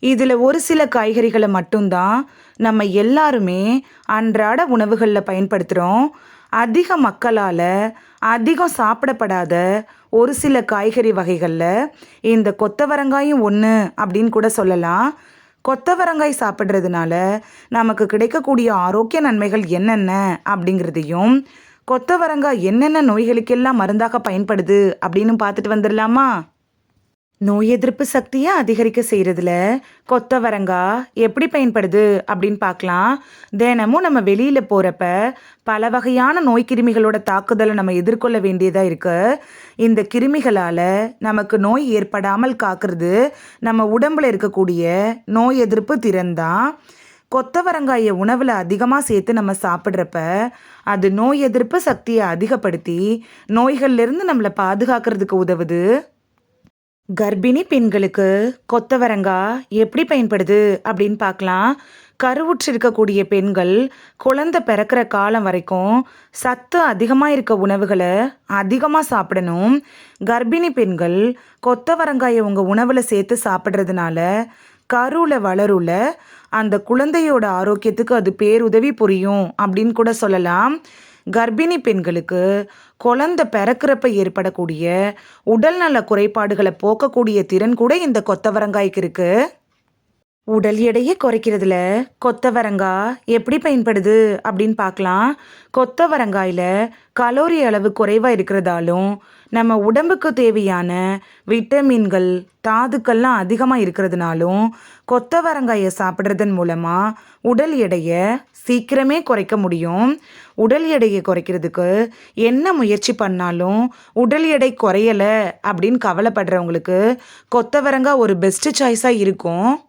இதில் ஒரு சில காய்கறிகளை மட்டும்தான் நம்ம எல்லாருமே அன்றாட உணவுகளில் பயன்படுத்துகிறோம். அதிக மக்களால் அதிகம் சாப்பிடப்படாத ஒரு சில காய்கறி வகைகளில் இந்த கொத்தவரங்காயும் ஒன்று அப்படின்னு கூட சொல்லலாம். கொத்தவரங்காய் சாப்பிட்றதுனால நமக்கு கிடைக்கக்கூடிய ஆரோக்கிய நன்மைகள் என்னென்ன அப்படிங்கிறதையும் கொத்தவரங்காய் என்னென்ன நோய்களுக்கெல்லாம் மருந்தாக பயன்படுது அப்படின்னு பார்த்துட்டு வந்துடலாமா? நோய் எதிர்ப்பு சக்தியை அதிகரிக்க செய்கிறதுல கொத்தவரங்காய் எப்படி பயன்படுது அப்படின்னு பார்க்கலாம். தினமும் நம்ம வெளியில் போகிறப்ப பல வகையான நோய் கிருமிகளோட தாக்குதலை நம்ம எதிர்கொள்ள வேண்டியதாக இருக்குது இந்த கிருமிகளால் நமக்கு நோய் ஏற்படாமல் காக்கிறது நம்ம உடம்பில் இருக்கக்கூடிய நோய் எதிர்ப்பு திறன் தான் கொத்தவரங்காயை உணவில் அதிகமாக சேர்த்து நம்ம சாப்பிட்றப்ப அது நோய் எதிர்ப்பு சக்தியை அதிகப்படுத்தி நோய்கள்லேருந்து நம்மளை பாதுகாக்கிறதுக்கு உதவுது. கர்ப்பிணி பெண்களுக்கு கொத்தவரங்காய் எப்படி பயன்படுது அப்படின்னு பார்க்கலாம். கருவுற்றிருக்கக்கூடிய பெண்கள் குழந்தை பிறக்கிற காலம் வரைக்கும் சத்து அதிகமாக இருக்க உணவுகளை அதிகமாக சாப்பிடணும். கர்ப்பிணி பெண்கள் கொத்தவரங்காயை உங்கள் உணவில் சேர்த்து சாப்பிட்றதுனால கருவில் வளருல அந்த குழந்தையோட ஆரோக்கியத்துக்கு அது பேருதவி புரியும் அப்படின்னு கூட சொல்லலாம். கர்ப்பிணி பெண்களுக்கு குழந்தை பிறக்கிறப்ப ஏற்படக்கூடிய உடல்நல குறைபாடுகளை போக்கக்கூடிய திறன் கூட இந்த கொத்தவரங்காய்க்கு இருக்கு. உடல் எடையை குறைக்கிறதுல. கொத்தவரங்காய் எப்படி பயன்படுது அப்படின்னு பார்க்கலாம். கொத்தவரங்காயில் கலோரி அளவு குறைவாக இருக்கிறதாலும் நம்ம உடம்புக்கு தேவையான விட்டமின்கள் தாதுக்கள்லாம் அதிகமாக இருக்கிறதுனாலும் கொத்தவரங்காயை சாப்பிட்றதன் மூலமாக உடல் எடையை சீக்கிரமே குறைக்க முடியும். உடல் எடையை குறைக்கிறதுக்கு என்ன முயற்சி பண்ணாலும் உடல் எடை குறையலை அப்படின்னு கவலைப்படுறவங்களுக்கு கொத்தவரங்காய் ஒரு பெஸ்ட்டு சாய்ஸாக இருக்கும்.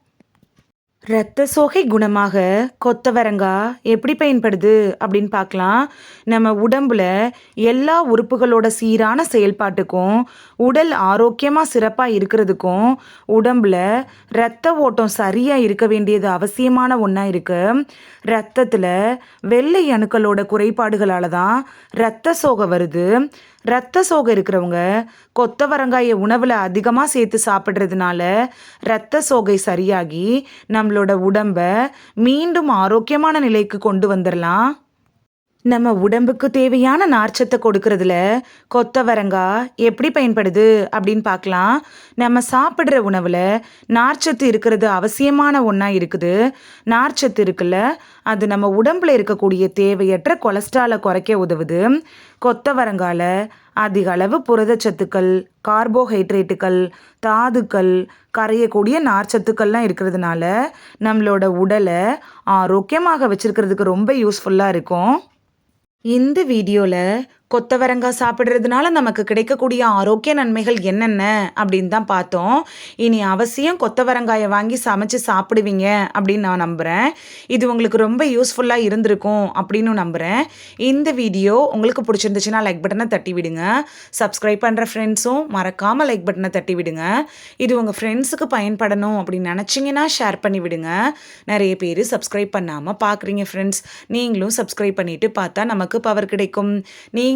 இரத்த சோகை குணமாக கொத்தவரங்காய் எப்படி பயன்படுது அப்படின்னு பார்க்கலாம். நம்ம உடம்புல எல்லா உறுப்புகளோட சீரான செயல்பாட்டுக்கும் உடல் ஆரோக்கியமாக சிறப்பாக இருக்கிறதுக்கும் உடம்புல இரத்த ஓட்டம் சரியாக இருக்க வேண்டியது அவசியமான ஒன்றா இருக்குது ரத்தத்தில் வெள்ளை அணுக்களோட குறைபாடுகளால் தான் இரத்த சோகை வருது. ரத்த சோகை இருக்கிறவங்க கொத்தவரங்காயை உணவில் அதிகமாக சேர்த்து சாப்பிட்றதுனால ரத்த சோகை சரியாகி நம்மளோட உடம்பை மீண்டும் ஆரோக்கியமான நிலைக்கு கொண்டு வந்துடலாம் நம்ம உடம்புக்கு தேவையான நார்ச்சத்தை கொடுக்கறதுல கொத்தவரங்காய் எப்படி பயன்படுது அப்படின்னு பார்க்கலாம். நம்ம சாப்பிட்ற உணவில் நார்ச்சத்து இருக்கிறது அவசியமான ஒன்றா இருக்குது. நார்ச்சத்து இருக்குல்ல அது நம்ம உடம்பில் இருக்கக்கூடிய தேவையற்ற கொலஸ்ட்ராலை குறைக்க உதவுது. கொத்தவரங்கால அதிக அளவு புரதச்சத்துக்கள் கார்போஹைட்ரேட்டுகள் தாதுக்கள் கரையக்கூடிய நார்ச்சத்துக்கள்லாம் இருக்கிறதுனால நம்மளோட உடலை ஆரோக்கியமாக வச்சுருக்கிறதுக்கு ரொம்ப யூஸ்ஃபுல்லாக இருக்கும். இந்த வீடியோவில் கொத்தவரங்காய் சாப்பிட்றதுனால நமக்கு கிடைக்கக்கூடிய ஆரோக்கிய நன்மைகள் என்னென்ன அப்படின்னு தான் பார்த்தோம். இனி அவசியம் கொத்தவரங்காயை வாங்கி சமைச்சு சாப்பிடுவீங்க அப்படின்னு நான் நம்புகிறேன் இது உங்களுக்கு ரொம்ப யூஸ்ஃபுல்லாக இருந்திருக்கும் அப்படின்னு நம்புகிறேன் இந்த வீடியோ உங்களுக்கு பிடிச்சிருந்துச்சுன்னா லைக் பட்டனை தட்டி விடுங்க. சப்ஸ்கிரைப் பண்ணுற ஃப்ரெண்ட்ஸும் மறக்காமல் லைக் பட்டனை தட்டி விடுங்க. இது உங்கள் ஃப்ரெண்ட்ஸுக்கு பயன்படணும் அப்படின்னு நினச்சிங்கன்னா ஷேர் பண்ணி விடுங்க. நிறைய பேர் சப்ஸ்கிரைப் பண்ணாமல் பார்க்குறீங்க ஃப்ரெண்ட்ஸ் நீங்களும் சப்ஸ்கிரைப் பண்ணிவிட்டு பார்த்தா நமக்கு பவர் கிடைக்கும். நீங்கள்